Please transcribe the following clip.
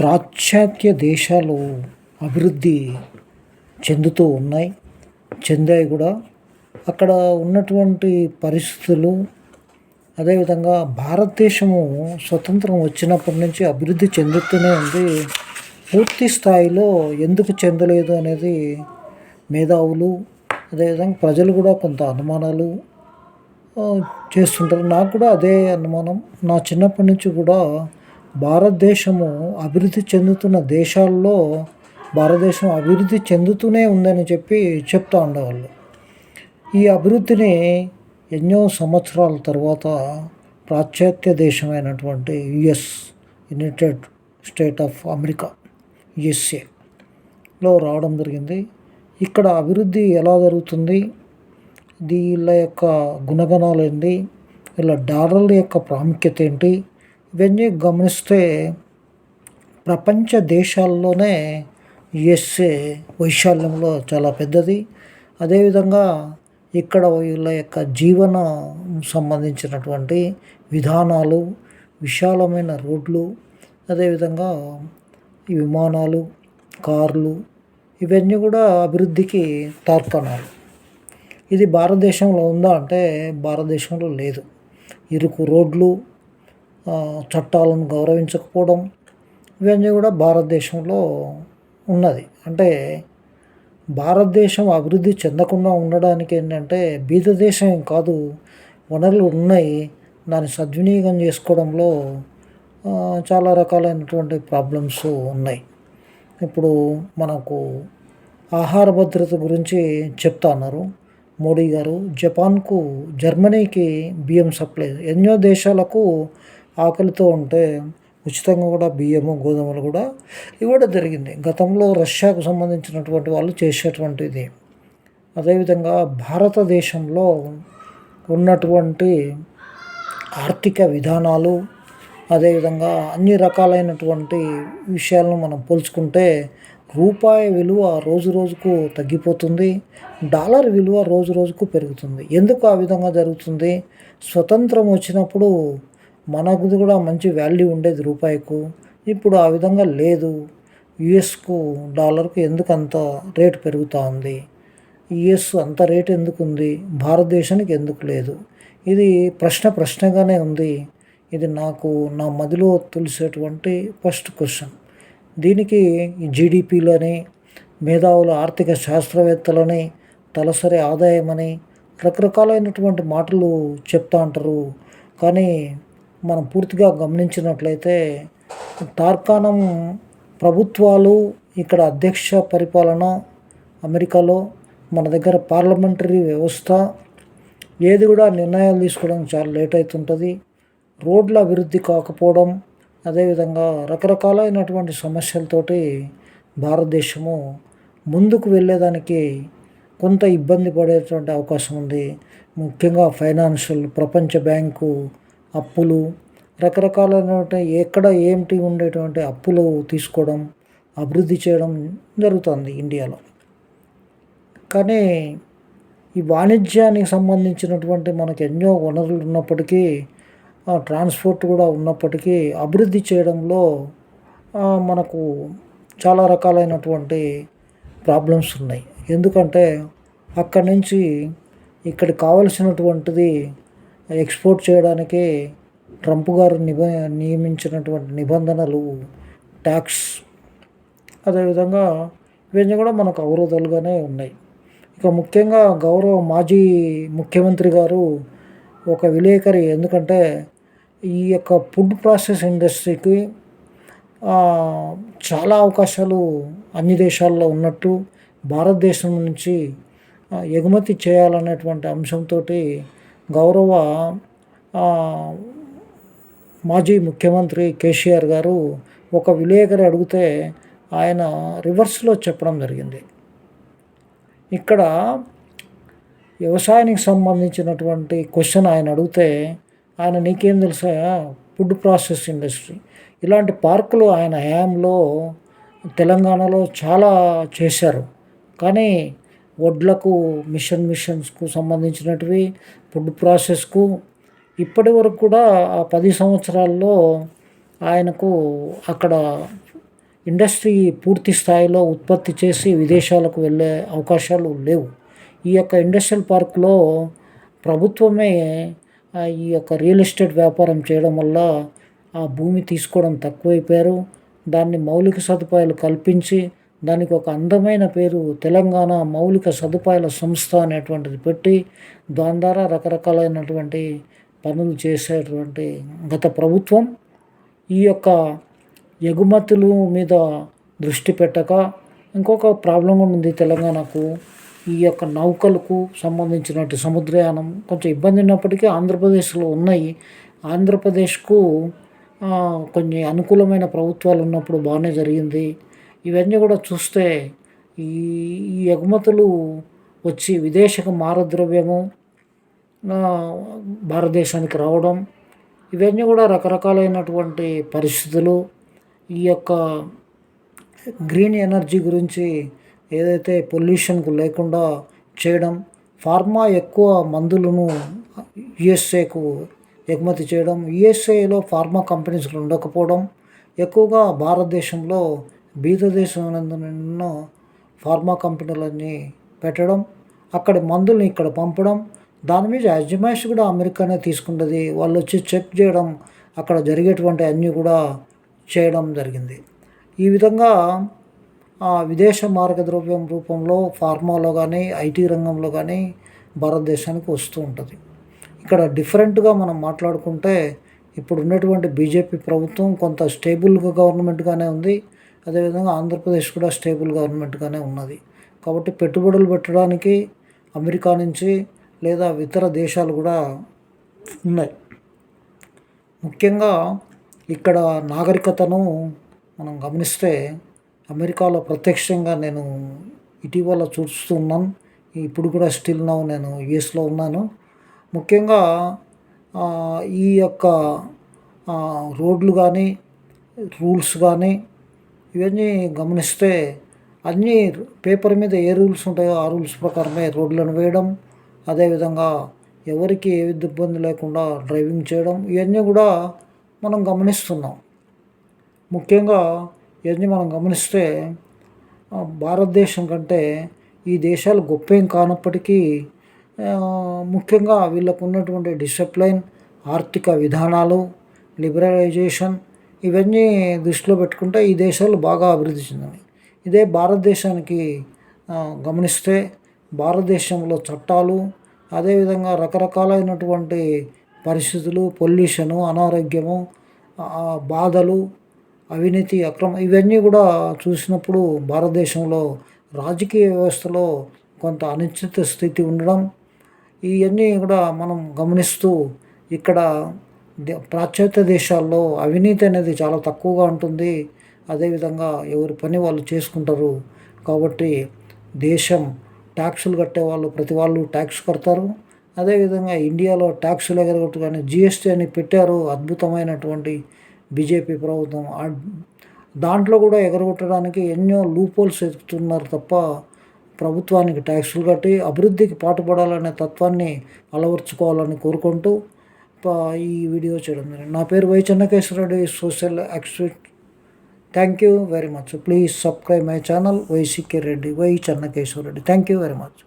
పాశ్చాత్య దేశాలు అభివృద్ధి చెందుతూ ఉన్నాయి. చెందాయి కూడా. అక్కడ ఉన్నటువంటి పరిస్థితులు అదేవిధంగా భారతదేశము స్వతంత్రం వచ్చినప్పటి నుంచి అభివృద్ధి చెందుతూనే ఉంది. పూర్తి స్థాయిలో ఎందుకు చెందలేదు అనేది మేధావులు అదేవిధంగా ప్రజలు కూడా కొంత అనుమానాలు చేస్తుంటారు. నాకు కూడా అదే అనుమానం. నా చిన్నప్పటి నుంచి కూడా భారతదేశము అభివృద్ధి చెందుతున్న దేశాల్లో భారతదేశం అభివృద్ధి చెందుతూనే ఉందని చెప్పి చెప్తూ ఉండేవాళ్ళు. ఈ అభివృద్ధిని ఎన్నో సంవత్సరాల తర్వాత పాశ్చాత్య దేశమైనటువంటి US United State of America యుఎస్ఏలో రావడం జరిగింది. ఇక్కడ అభివృద్ధి ఎలా జరుగుతుంది? వీళ్ళ యొక్క గుణగణాలు ఏంటి? వీళ్ళ డాలర్ల యొక్క ప్రాముఖ్యత ఏంటి? ఇవన్నీ గమనిస్తే ప్రపంచ దేశాల్లోనే యుఎస్ఏ వైశాల్యంలో చాలా పెద్దది. అదేవిధంగా ఇక్కడ వీళ్ళ యొక్క జీవన సంబంధించినటువంటి విధానాలు విశాలమైన రోడ్లు అదేవిధంగా విమానాలు కార్లు ఇవన్నీ కూడా అభివృద్ధికి తార్కాణాలు ఇది భారతదేశంలో ఉందా అంటే భారతదేశంలో లేదు. ఇరుకు రోడ్లు చట్టాలను గౌరవించకపోవడం ఇవన్నీ కూడా భారతదేశంలో ఉన్నది. అంటే భారతదేశం అభివృద్ధి చెందకుండా ఉండడానికి ఏంటంటే బీద దేశం ఏం కాదు వనరులు ఉన్నాయి. దాన్ని సద్వినియోగం చేసుకోవడంలో చాలా రకాలైనటువంటి ప్రాబ్లమ్స్ ఉన్నాయి. ఇప్పుడు మనకు ఆహార భద్రత గురించి చెప్తా అన్నారు మోడీ గారు జపాన్కు జర్మనీకి బియ్యం సప్లై ఎన్నో దేశాలకు ఆకలితో ఉంటే ఉచితంగా కూడా బియ్యము గోధుమలు కూడా ఇవ్వడం జరిగింది. గతంలో రష్యాకు సంబంధించినటువంటి వాళ్ళు చేసేటువంటిది. అదేవిధంగా భారతదేశంలో ఉన్నటువంటి ఆర్థిక విధానాలు అదేవిధంగా అన్ని రకాలైనటువంటి విషయాలను మనం పోల్చుకుంటే రూపాయి విలువ రోజు రోజుకు తగ్గిపోతుంది డాలర్ విలువ రోజు రోజుకు పెరుగుతుంది. ఎందుకు ఆ విధంగా జరుగుతుంది? స్వతంత్రం వచ్చినప్పుడు మనకు కూడా మంచి వాల్యూ ఉండేది రూపాయికు. ఇప్పుడు ఆ విధంగా లేదు. యుఎస్కు డాలర్కు ఎందుకు అంత రేటు పెరుగుతూ ఉంది? యుఎస్ అంత రేటు ఎందుకు ఉంది? భారతదేశానికి ఎందుకు లేదు? ఇది ప్రశ్న ప్రశ్నగానే ఉంది. ఇది నాకు నా మదిలో తెలిసేటువంటి ఫస్ట్ క్వశ్చన్ దీనికి జీడిపిలని మేధావుల ఆర్థిక శాస్త్రవేత్తలని తలసరి ఆదాయమని రకరకాలైనటువంటి మాటలు చెప్తా అంటారు కానీ మనం పూర్తిగా గమనించినట్లయితే తార్కాణం ప్రభుత్వాలు ఇక్కడ అధ్యక్ష పరిపాలన అమెరికాలో మన దగ్గర పార్లమెంటరీ వ్యవస్థ ఏది కూడా నిర్ణయాలు తీసుకోవడం చాలా లేట్ అవుతుంటుంది రోడ్ల అభివృద్ధి కాకపోవడం అదేవిధంగా రకరకాలైనటువంటి సమస్యలతోటి భారతదేశము ముందుకు వెళ్ళేదానికి కొంత ఇబ్బంది పడేటువంటి అవకాశం ఉంది. ముఖ్యంగా ఫైనాన్షియల్ ప్రపంచ బ్యాంకు అప్పులు రకరకాలైనటువంటి ఎక్కడ ఏమిటి ఉండేటువంటి అప్పులు తీసుకోవడం అభివృద్ధి చేయడం జరుగుతుంది ఇండియాలో. కానీ ఈ వాణిజ్యానికి సంబంధించినటువంటి మనకు ఎన్నో వనరులు ఉన్నప్పటికీ ట్రాన్స్పోర్ట్ కూడా ఉన్నప్పటికీ అభివృద్ధి చేయడంలో మనకు చాలా రకాలైనటువంటి ప్రాబ్లమ్స్ ఉన్నాయి. ఎందుకంటే అక్కడి నుంచి ఇక్కడ కావలసినటువంటిది ఎక్స్పోర్ట్ చేయడానికి ట్రంప్ గారు నిబ నియమించినటువంటి నిబంధనలు ట్యాక్స్ అదేవిధంగా ఇవన్నీ కూడా మనకు అవరోధాలుగానే ఉన్నాయి. ఇక ముఖ్యంగా గౌరవ మాజీ ముఖ్యమంత్రి గారు ఒక విలేకరి ఎందుకంటే ఈ యొక్క ఫుడ్ ప్రాసెస్ ఇండస్ట్రీకి చాలా అవకాశాలు అన్ని దేశాల్లో ఉన్నట్టు భారతదేశం నుంచి ఎగుమతి చేయాలనేటువంటి అంశంతో గౌరవ మాజీ ముఖ్యమంత్రి కేసీఆర్ గారు ఒక విలేకరి అడిగితే ఆయన రివర్స్లో చెప్పడం జరిగింది. ఇక్కడ వ్యవసాయానికి సంబంధించినటువంటి క్వశ్చన్ ఆయన అడిగితే ఆయన నీకేం తెలుసా? Food process industry. ఇలాంటి పార్కులు ఆయన హయాంలో తెలంగాణలో చాలా చేశారు. కానీ వడ్లకు మిషన్ మిషన్స్కు సంబంధించినటివి ఫుడ్ ప్రాసెస్కు. ఇప్పటి వరకు కూడా ఆ పది సంవత్సరాల్లో ఆయనకు అక్కడ ఇండస్ట్రీ పూర్తి స్థాయిలో ఉత్పత్తి చేసి విదేశాలకు వెళ్ళే అవకాశాలు లేవు. ఈ యొక్క ఇండస్ట్రియల్ పార్క్లో ప్రభుత్వమే ఈ యొక్క రియల్ ఎస్టేట్ వ్యాపారం చేయడం వల్ల ఆ భూమి తీసుకోవడం తక్కువైపోయారు. దాన్ని మౌలిక సదుపాయాలు కల్పించి దానికి ఒక అందమైన పేరు తెలంగాణ మౌలిక సదుపాయాల సంస్థ అనేటువంటిది పెట్టి దాని ద్వారా రకరకాలైనటువంటి పనులు చేసేటువంటి గత ప్రభుత్వం ఈ యొక్క ఎగుమతులు మీద దృష్టి పెట్టక ఇంకొక ప్రాబ్లం ఉంది తెలంగాణకు. ఈ యొక్క నౌకలకు సంబంధించినట్టు సముద్రయానం కొంచెం ఇబ్బంది ఉన్నప్పటికీ ఆంధ్రప్రదేశ్లో ఉన్నాయి. ఆంధ్రప్రదేశ్కు కొన్ని అనుకూలమైన ప్రభుత్వాలు ఉన్నప్పుడు బాగానే జరిగింది. ఇవన్నీ కూడా చూస్తే ఈ ఈ ఎగుమతులు వచ్చి విదేశక మారద్రవ్యము భారతదేశానికి రావడం ఇవన్నీ కూడా రకరకాలైనటువంటి పరిస్థితులు. ఈ యొక్క గ్రీన్ ఎనర్జీ గురించి ఏదైతే పొల్యూషన్కు లేకుండా చేయడం ఫార్మా ఎక్కువ మందులను యుఎస్ఏకు ఎగుమతి చేయడం యుఎస్ఏలో ఫార్మా కంపెనీస్లు ఉండకపోవడం ఎక్కువగా భారతదేశంలో బీద దేశం ఫార్మా కంపెనీలన్నీ పెట్టడం అక్కడి మందుల్ని ఇక్కడ పంపడం దాని మీద అజమాయిషి కూడా అమెరికానే తీసుకుంటుంది. వాళ్ళు వచ్చి చెక్ చేయడం అక్కడ జరిగేటువంటి అన్నీ కూడా చేయడం జరిగింది. ఈ విధంగా విదేశ మార్గద్రవ్యం రూపంలో ఫార్మాలో కానీ ఐటీ రంగంలో కానీ భారతదేశానికి వస్తూ ఉంటుంది. ఇక్కడ డిఫరెంట్గా మనం మాట్లాడుకుంటే ఇప్పుడు ఉన్నటువంటి బీజేపీ ప్రభుత్వం కొంత స్టేబుల్గా గవర్నమెంట్గానే ఉంది. అదేవిధంగా ఆంధ్రప్రదేశ్ కూడా స్టేబుల్ గవర్నమెంట్గానే ఉన్నది. కాబట్టి పెట్టుబడులు పెట్టడానికి అమెరికా నుంచి లేదా ఇతర దేశాలు కూడా ఉన్నాయి. ముఖ్యంగా ఇక్కడ నాగరికతను మనం గమనిస్తే అమెరికాలో ప్రత్యక్షంగా నేను ఇటీవల చూస్తున్నాను ఇప్పుడు కూడా స్టిల్ నౌ నేను యుఎస్లో ఉన్నాను. ముఖ్యంగా ఈ యొక్క రోడ్లు కానీ రూల్స్ కానీ ఇవన్నీ గమనిస్తే అన్నీ పేపర్ మీద ఏ రూల్స్ ఉంటాయో ఆ రూల్స్ ప్రకారమే రోడ్లను వేయడం అదేవిధంగా ఎవరికి ఏ ఇబ్బంది లేకుండా డ్రైవింగ్ చేయడం ఇవన్నీ కూడా మనం గమనిస్తున్నాం. ముఖ్యంగా ఇవన్నీ మనం గమనిస్తే భారతదేశం కంటే ఈ దేశాలు గొప్ప ఏం కానప్పటికీ ముఖ్యంగా వీళ్ళకు ఉన్నటువంటి డిసిప్లైన్ ఆర్థిక విధానాలు లిబరలైజేషన్ ఇవన్నీ దృష్టిలో పెట్టుకుంటే ఈ దేశాలు బాగా అభివృద్ధి చెందినాయి ఇదే భారతదేశానికి గమనిస్తే భారతదేశంలో చట్టాలు అదేవిధంగా రకరకాలైనటువంటి పరిస్థితులు పొల్యూషను అనారోగ్యము బాధలు అవినీతి అక్రమ ఇవన్నీ కూడా చూసినప్పుడు భారతదేశంలో రాజకీయ వ్యవస్థలో కొంత అనిశ్చిత స్థితి ఉండడం ఇవన్నీ కూడా మనం గమనిస్తూ ఇక్కడ పాశ్చాత్య దేశాల్లో అవినీతి అనేది చాలా తక్కువగా ఉంటుంది. అదేవిధంగా ఎవరి పని వాళ్ళు చేసుకుంటారు. కాబట్టి దేశం ట్యాక్సులు కట్టే వాళ్ళు ప్రతి వాళ్ళు ట్యాక్స్ కడతారు. అదేవిధంగా ఇండియాలో ట్యాక్సులు ఎగరగొట్టు కానీ జిఎస్టీ అని పెట్టారు అద్భుతమైనటువంటి బీజేపీ ప్రభుత్వం. దాంట్లో కూడా ఎగరగొట్టడానికి ఎన్నో లూపోల్స్ ఎదుగుతున్నారు తప్ప ప్రభుత్వానికి ట్యాక్సులు కట్టి అభివృద్ధికి పాటుపడాలనే తత్వాన్ని అలవర్చుకోవాలని కోరుకుంటూ ఈ వీడియో చేయడం నా పేరు Y Chennakeshwarareddy social activist. Thank you very much. Please subscribe my channel YCK Reddy Y Chennakeshwarareddy. Thank you very much.